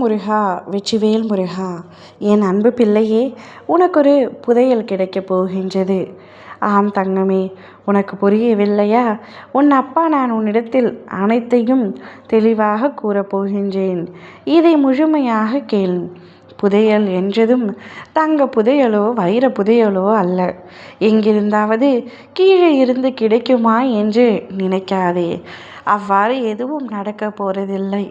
முருகா வெற்றிவேல் முருகா என் அன்பு பிள்ளையே உனக்கொரு புதையல் கிடைக்கப் போகின்றது. ஆம் தங்கமே உனக்கு புரியவில்லையா? உன் அப்பா நான் உன்னிடத்தில் அனைத்தையும் தெளிவாக கூறப்போகின்றேன் இதை முழுமையாக கேள். புதையல் என்றதும் தங்க புதையலோ வைர புதையலோ அல்ல. எங்கிருந்தாவது கீழே இருந்து கிடைக்குமா என்று நினைக்காதே. அவ்வாறு எதுவும் நடக்க போறதில்லை.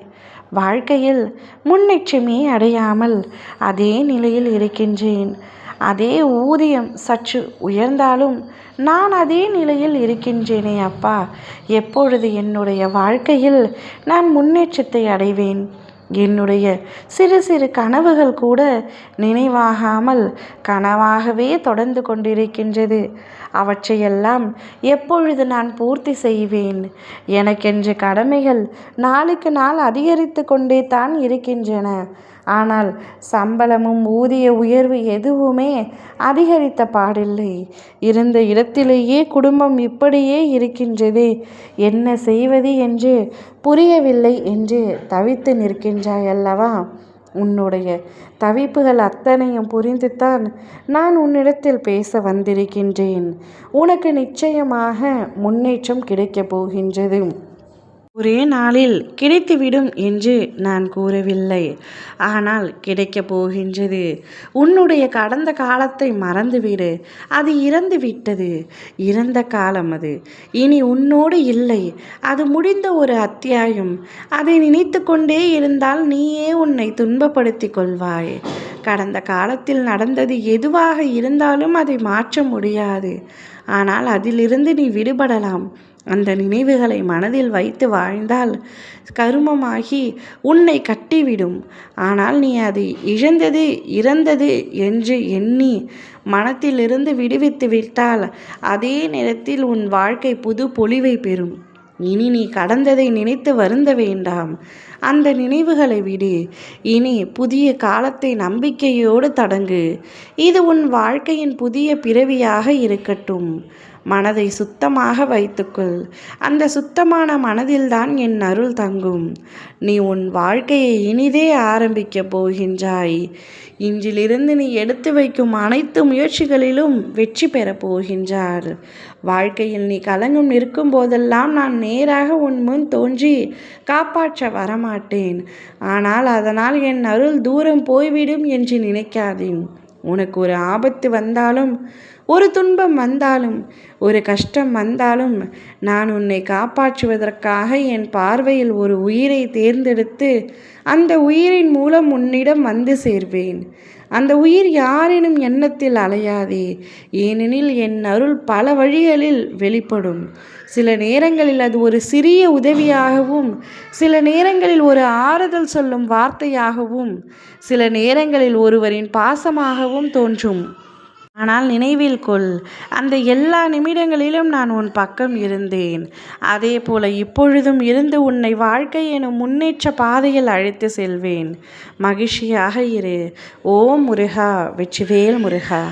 வாழ்க்கையில் முன்னேற்றமே அடையாமல் அதே நிலையில் இருக்கின்றேன். அதே ஊதியம் சற்று உயர்ந்தாலும் நான் அதே நிலையில் இருக்கின்றேனே அப்பா. எப்பொழுது என்னுடைய வாழ்க்கையில் நான் முன்னேற்றத்தை அடைவேன்? என்னுடைய சிறு சிறு கனவுகள் கூட நினைவாகாமல் கனவாகவே தொடர்ந்து கொண்டிருக்கின்றது. அவற்றையெல்லாம் எப்பொழுது நான் பூர்த்தி செய்வேன்? எனக்கென்ற கடமைகள் நாளுக்கு நாள் அதிகரித்து கொண்டே தான் இருக்கின்றன. ஆனால் சம்பளமும் ஊதிய உயர்வு எதுவுமே அதிகரித்த பாடில்லை. இருந்த இடத்திலேயே குடும்பம் இப்படியே இருக்கின்றது. என்ன செய்வது என்று புரியவில்லை என்று தவித்து நிற்கின்றாய் அல்லவா உன்னுடைய தவிப்புகள் அத்தனையும் புரிந்துத்தான் நான் உன்னிடத்தில் பேச வந்திருக்கின்றேன். உனக்கு நிச்சயமாக முன்னேற்றம் கிடைக்கப் போகின்றது. ஒரே நாளில் கிடைத்துவிடும் என்று நான் கூறவில்லை. ஆனால் கிடைக்கப் போகின்றது. உன்னுடைய கடந்த காலத்தை மறந்துவிடு. அது இறந்து விட்டது இறந்த காலம் அது. இனி உன்னோடு இல்லை. அது முடிந்த ஒரு அத்தியாயம். அதை நினைத்து கொண்டே இருந்தால் நீயே உன்னை துன்பப்படுத்திக் கொள்வாய். கடந்த காலத்தில் நடந்தது எதுவாக இருந்தாலும் அதை மாற்ற முடியாது. ஆனால் அதிலிருந்து நீ விடுபடலாம். அந்த நினைவுகளை மனதில் வைத்து வாழ்ந்தால் கருமமாகி உன்னை கட்டிவிடும். ஆனால் நீ அதை இழந்தது இறந்தது என்று எண்ணி மனத்திலிருந்து விடுவித்து விட்டால் அதே நேரத்தில் உன் வாழ்க்கை புது பொலிவை பெறும். இனி நீ கடந்ததை நினைத்து வருந்த வேண்டாம். அந்த நினைவுகளை விடு. இனி புதிய காலத்தை நம்பிக்கையோடு தடங்கு. இது உன் வாழ்க்கையின் புதிய பிறவியாக இருக்கட்டும். மனதை சுத்தமாக வைத்துக்கொள். அந்த சுத்தமான மனதில்தான் என் அருள் தங்கும். நீ உன் வாழ்க்கையை இனிதே ஆரம்பிக்கப் போகின்றாய். இன்றிலிருந்து நீ எடுத்து வைக்கும் அனைத்து முயற்சிகளிலும் வெற்றி பெறப் போகின்றார். வாழ்க்கையில் நீ கலங்கும் நிற்கும் போதெல்லாம் நான் நேராக உன் முன் தோன்றி காப்பாற்ற வரமா மாட்டேன். ஆனால் அதனால் என் அருள் தூரம் போய்விடும் என்று நினைக்காதேன். உனக்கு ஒரு ஆபத்து வந்தாலும் ஒரு துன்பம் வந்தாலும் ஒரு கஷ்டம் வந்தாலும் நான் உன்னை காப்பாற்றுவதற்காக என் பார்வையில் ஒரு உயிரை தேர்ந்தெடுத்து அந்த உயிரின் மூலம் உன்னிடம் வந்து சேர்வேன். அந்த உயிர் யாரெனும் எண்ணத்தில் அலையாதே. ஏனெனில் என் அருள் பல வழிகளில் வெளிப்படும். சில நேரங்களில் அது ஒரு சிறிய உதவியாகவும் சில நேரங்களில் ஒரு ஆறுதல் சொல்லும் வார்த்தையாகவும் சில நேரங்களில் ஒருவரின் பாசமாகவும் தோன்றும். ஆனால் நினைவில் கொள் அந்த எல்லா நிமிடங்களிலும் நான் உன் பக்கம் இருந்தேன். அதே போல இப்பொழுதும் இருந்து உன்னை வாழ்க்கை எனும் முன்னேற்ற பாதையில் அழைத்து செல்வேன். மகிழ்ச்சியாக இரு. ஓம் முருகா வெற்றிவேல் முருகா.